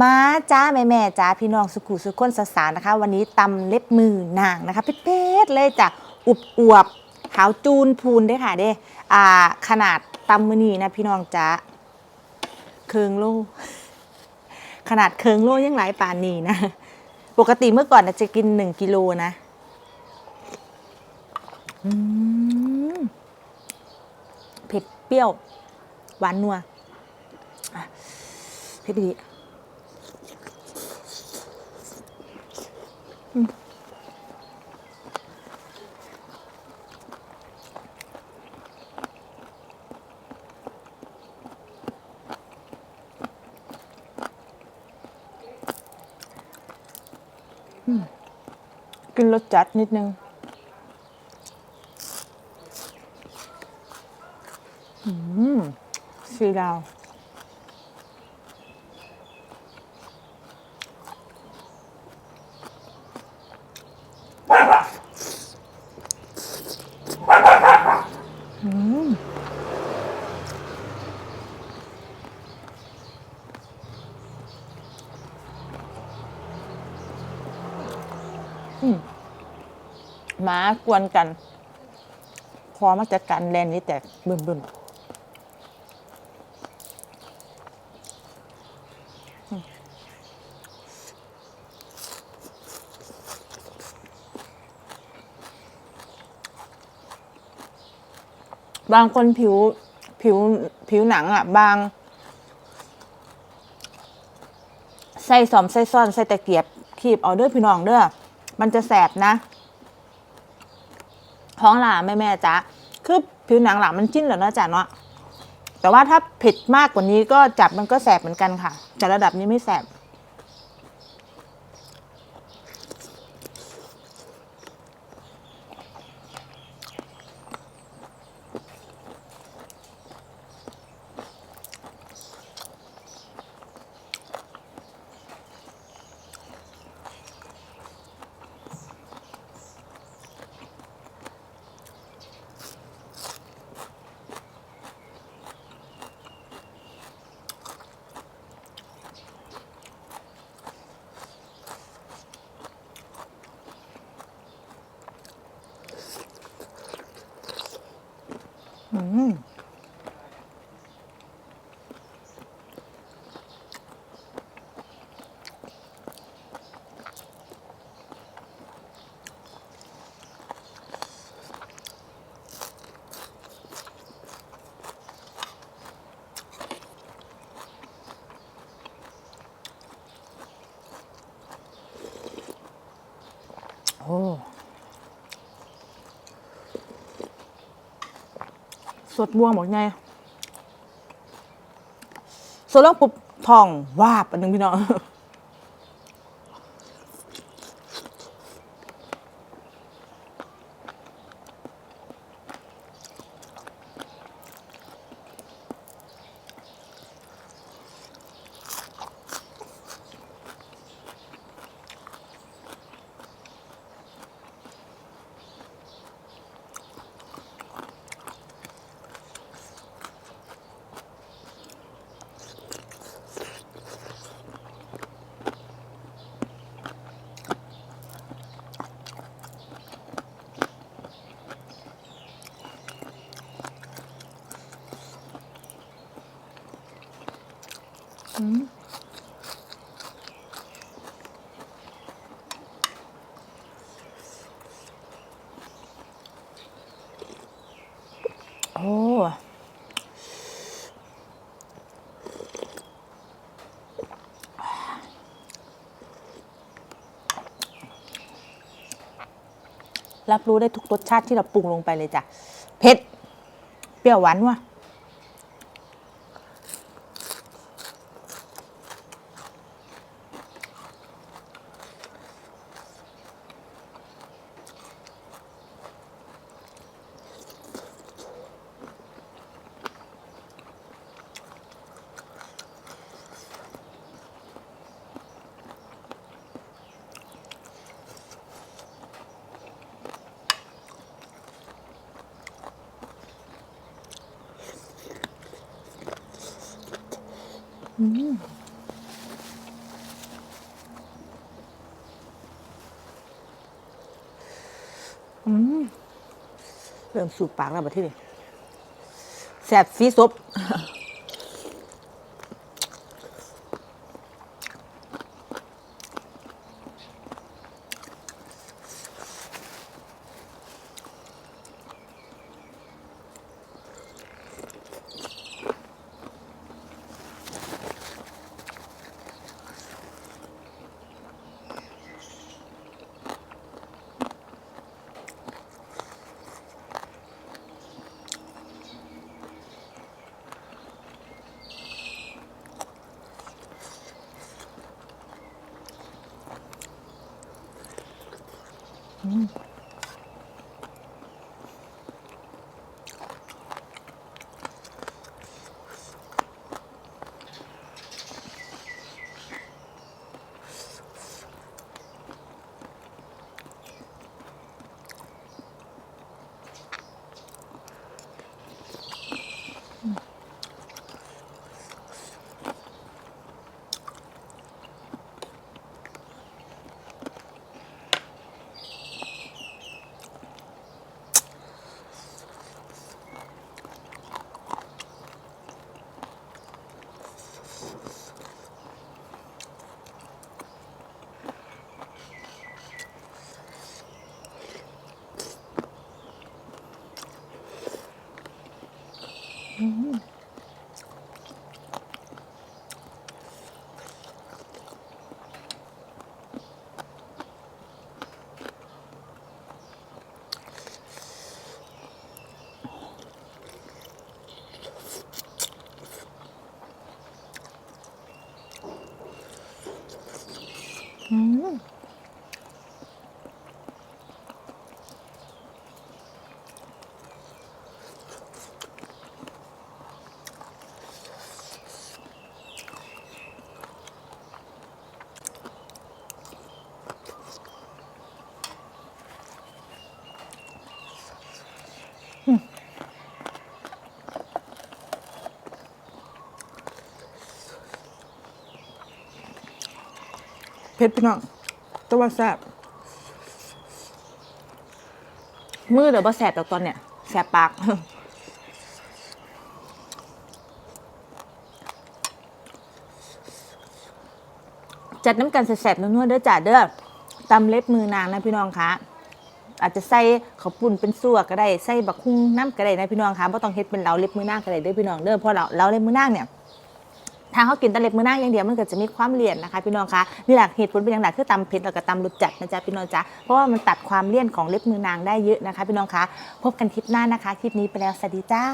มาจ้าแม่แม่จ้าพี่น้องสุขุสุขคนสสารนะคะ วันนี้ตำเล็บมือนางนะคะเพชรเลยจ้ะอุบอวบขาวจูนพูนเด้ค่ะเด้อ่าขนาดตำมือนีนะพี่น้องจ้าเคืองโลขนาดเคืองโลยังหลายปานนี้นะ ปกติเมื่อก่อนนะจะกินหนึ่งกิโลนะเผ็ดเปรี้ยว หวานนัวเผ็ดดี อืมอืมกินรสจัดนิดนึงอืมสีดาว หมากวนกันพอมาจากการแลนนี้แต่บึมบึมอืมบางคนผิวผิวผิวหนังอะ บางใส่สอมใส่ซ่อนใส่ตะเกียบคีบเอาเด้อพี่น้องเด้อ มันจะแสบนะท้องหลาแม่แม่จ๊ะคือผิวหนังหลังมันจิ้นเหรอนะจ๊ะเนาะแต่ว่าถ้าเผ็ดมากกว่านี้ก็จับมันก็แสบเหมือนกันค่ะ แต่ระดับนี้ไม่แสบ อืมโอ้ สดบวงบอกไงสดแล้วปุ๊บทองวาบอันหนึ่งพี่น้อง โอ้รับรู้ได้ทุกรสชาติที่เราปรุงลงไปเลยจ้ะ เผ็ด เปรี้ยวหวานว่ะ เริ่มสูบปากแล้วบัที่นี่แสบสีซบ 음. 음. เผ็ดพี่น้องแตัวาแสบมือเดี๋ยวบ่แสบดอกตอนเนี่ยแสบปากจัดน้ำกันแสบๆนัวๆเด้อจ้าเด้อตำเล็บมือนางนะพี่น้องคะอาจจะใส่ข้าวปุ่นเป็นซั่วก็ได้ใส่บักคุ้งน้ำก็ได้นะพี่น้องคะเพราะต้องเฮ็ดเป็นเหลาเล็บมือนางก็ได้เด้อพี่น้องเด้อเพราะเราเหลาเล็บมือนางเนี่ย ทางเขากินตะเล็บมือหน้าอย่างเดียวมันก็จะมีความเลี่ยนนะคะพี่น้องคะนี่แหละเหตุผลเป็นอย่างหนักคือตำเผ็ดแล้วก็ตำรสจัดนะจ๊ะพี่น้องจ๊ะเพราะว่ามันตัดความเลี่ยนของเล็บมือนางได้เยอะนะคะ พี่น้องคะพบกันคลิปหน้านะคะคลิปนี้ไปแล้วสวัสดีจ้า